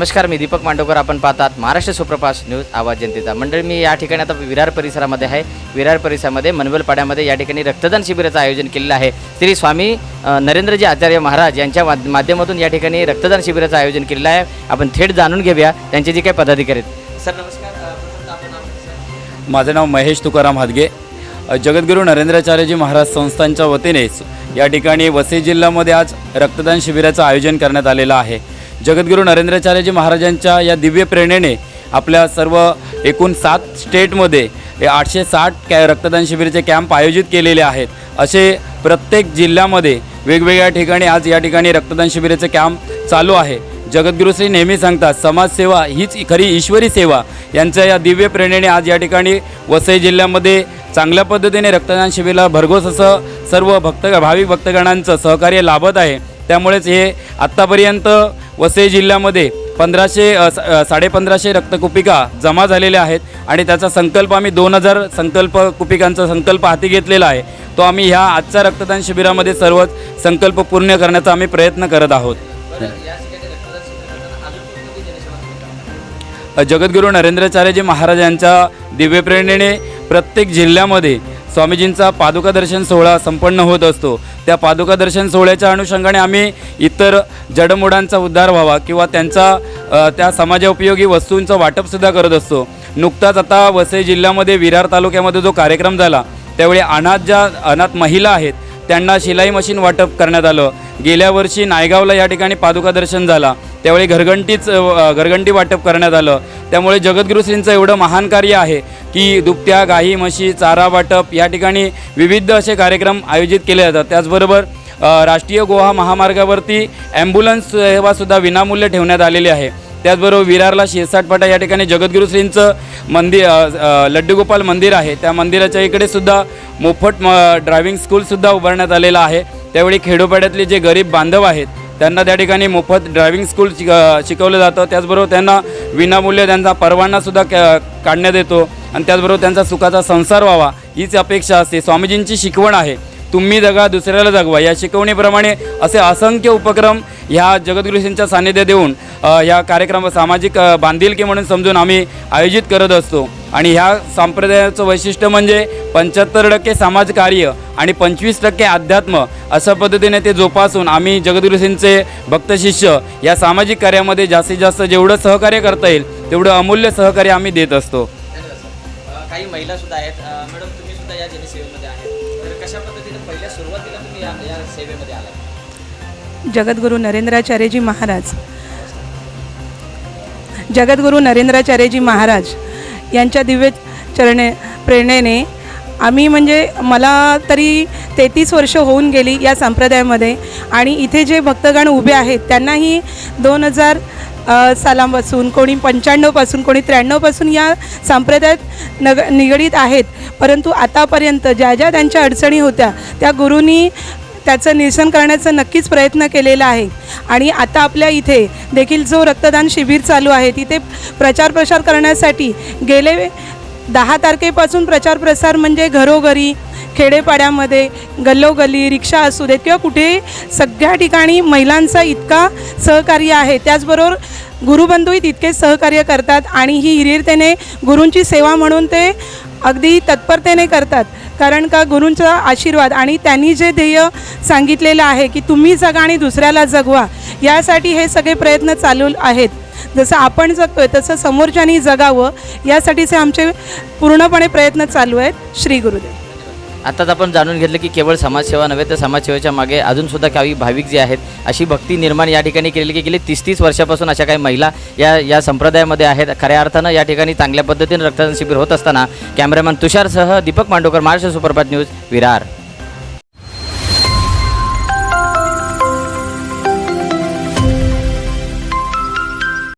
नमस्कार मी दीपक मांडवकर. आपण पाहतात महाराष्ट्र सुप्रभात न्यूज आवाज जनतेचा. मंडळी मी या ठिकाणी आता विरार परिसरामध्ये आहे. विरार परिसरामध्ये मनवल पाड्यामध्ये या ठिकाणी रक्तदान शिबिराचं आयोजन केलेलं आहे. श्री स्वामी नरेंद्रजी आचार्य महाराज यांच्या माध्यमातून या ठिकाणी रक्तदान शिबिराचं आयोजन केलेलं आहे. आपण थेट जाणून घेऊया त्यांचे जे काही पदाधिकारी आहेत. सर नमस्कार माझं नाव महेश तुकाराम हादगे जगद्गुरू नरेंद्राचार्यजी महाराज संस्थांच्या वतीने या ठिकाणी वसई जिल्ह्यामध्ये आज रक्तदान शिबिराचं आयोजन करण्यात आलेलं आहे. जगद्गुरू नरेंद्राचार्यजी महाराजांच्या या दिव्य प्रेरणेने आपल्या सर्व एकूण सात स्टेटमध्ये आठशे साठ कॅ रक्तदान शिबिराचे कॅम्प आयोजित केलेले आहेत. असे प्रत्येक जिल्ह्यामध्ये वेगवेगळ्या ठिकाणी आज या ठिकाणी रक्तदान शिबिराचे कॅम्प चालू आहे. जगद्गुरुश्री नेहमी सांगतात समाजसेवा हीच खरी ईश्वरी सेवा. यांच्या या दिव्य प्रेरणेने आज या ठिकाणी वसई जिल्ह्यामध्ये चांगल्या पद्धतीने रक्तदान शिबिराला भरघोस असं सर्व भक्त भाविक भक्तगणांचं सहकार्य लाभत आहे. त्यामुळेच हे आत्तापर्यंत वसई जिल्ह्यामध्ये पंधराशे साडेपंधराशे रक्तकुपिका जमा झालेल्या आहेत आणि त्याचा संकल्प आम्ही दोन हजार संकल्प कुपिकांचा संकल्प हाती घेतलेला आहे. तो आम्ही ह्या आजच्या रक्तदान शिबिरामध्ये सर्वच संकल्प पूर्ण करण्याचा आम्ही प्रयत्न करत आहोत. जगद्गुरू नरेंद्राचार्यजी महाराज यांच्या दिव्यप्रेरणेने प्रत्येक जिल्ह्यामध्ये स्वामीजींचा पादुका दर्शन सोहळा संपन्न होत असतो. त्या पादुका दर्शन सोहळ्याच्या अनुषंगाने आम्ही इतर जडमुडांचा उद्धार व्हावा किंवा त्यांचा त्या समाजोपयोगी वस्तूंचं वाटपसुद्धा करत असतो. नुकताच आता वसई जिल्ह्यामध्ये विरार तालुक्यामध्ये जो कार्यक्रम झाला त्यावेळी अनाथ ज्या अनाथ महिला आहेत त्यांना शिलाई मशीन वाटप करण्यात आलं. गेल्या वर्षी नायगावला या ठिकाणी पादुका दर्शन झाला. त्यावेळी घरघंटीच घरघंटी वाटप करण्यात आलं. त्यामुळे जगद्गुरुश्रींचं एवढं महान कार्य आहे की दुभत्या गाई म्हशी चारा वाटप या ठिकाणी विविध असे कार्यक्रम आयोजित केले जातात. त्याचबरोबर राष्ट्रीय गोवा महामार्गावरती ॲम्ब्युलन्स सेवासुद्धा विनामूल्य ठेवण्यात आलेली आहे. त्याचबरोबर विरारला शिरसाटपाटा या ठिकाणी जगद्गुरुश्रींचं मंदिर लड्डूगोपाल मंदिर आहे. त्या मंदिराच्या इकडे सुद्धा मोफत म ड्रायव्हिंग स्कूलसुद्धा उभारण्यात आलेलं आहे. त्यावेळी खेडोपाड्यातले जे गरीब बांधव आहेत त्यांना त्या ठिकाणी मोफत ड्रायव्हिंग स्कूल शिक शिकवलं जातं. त्याचबरोबर त्यांना विनामूल्य त्यांचा परवानासुद्धा क काढण्यात येतो. आणि त्याचबरोबर त्यांचा सुखाचा संसार व्हावा हीच अपेक्षा असते. स्वामीजींची शिकवण आहे. तुम्ही जगा दुसऱ्याला जगवा. या शिकवणीप्रमाणे असे असंख्य उपक्रम ह्या जगद्गुरुशींच्या सान्निध्य देऊन ह्या या कार्यक्रम सामाजिक बांधिलकी म्हणून समजून आम्ही आयोजित करत असतो. आणि ह्या संप्रदायाचं वैशिष्ट्य म्हणजे पंच्याहत्तर टक्के समाजकार्य आणि पंचवीस टक्के अध्यात्म अशा पद्धतीने ते जोपासून आम्ही जगद्गुरुजींचे भक्तशिष्य या सामाजिक कार्यामध्ये जास्तीत जास्त जेवढं सहकार्य करता येईल तेवढं अमूल्य सहकार्य आम्ही देत असतो. काही महिला सुद्धा आहेत. मॅडम तुम्ही सुद्धा या जनसेवेमध्ये कशा पद्धतीने पहिल्या सुरुवातीला तुम्ही या या सेवेमध्ये जगद्गुरू नरेंद्राचार्यजी महाराज. जगद्गुरू नरेंद्राचार्यजी महाराज यांच्या दिव्य चरणे प्रेरणेने आम्ही म्हणजे मला तरी तेहतीस वर्ष होऊन गेली या संप्रदायामध्ये आणि इथे जे भक्तगण उभे आहेत त्यांनाही दोन हजार सालांपासून कोणी पंच्याण्णवपासून कोणी त्र्याण्णवपासून या संप्रदायात नग निगडीत आहेत. परंतु आतापर्यंत ज्या ज्या त्यांच्या अडचणी होत्या त्या गुरूंनी त्याचं निरसन करण्याचा नक्कीच प्रयत्न केलेला आहे. आणि आता आपल्या इथे देखील जो रक्तदान शिबिर चालू आहे तिथे प्रचार प्रसार करण्यासाठी गेले दहा तारखेपासून प्रचार प्रसार म्हणजे घरोघरी खेडेपाड्यामध्ये गल्लोगल्ली रिक्षा असू देत किंवा कुठे सगळ्या ठिकाणी महिलांचा इतका सहकार्य आहे. त्याचबरोबर गुरुबंधूही तितके सहकार्य करतात आणि ही हिरिरतेने गुरूंची सेवा म्हणून ते अगदी तत्परतेने करतात. कारण का? गुरूंचा आशीर्वाद आणि त्यांनी जे ध्येय सांगितलेलं आहे की तुम्ही जगा आणि दुसऱ्याला जगवा यासाठी हे सगळे प्रयत्न चालू आहेत. जसं आपण जगतोय तसं समोरच्यानी जगावं यासाठीचे आमचे पूर्णपणे प्रयत्न चालू आहेत. श्री गुरुदेव. आताच आपण जाणून घेतलं की केवळ समाजसेवा नव्हे तर समाजसेवेच्या मागे अजूनसुद्धा काही भाविक जे आहेत अशी भक्ती निर्माण या ठिकाणी केलेली की गेली तीस तीस वर्षापासून अशा काही महिला या या संप्रदायामध्ये आहेत. खऱ्या अर्थानं या ठिकाणी चांगल्या पद्धतीने रक्तदान शिबिर होत असताना कॅमेरामॅन तुषारसह दीपक मांडोकर महाराष्ट्र सुपरफास्ट न्यूज विरार.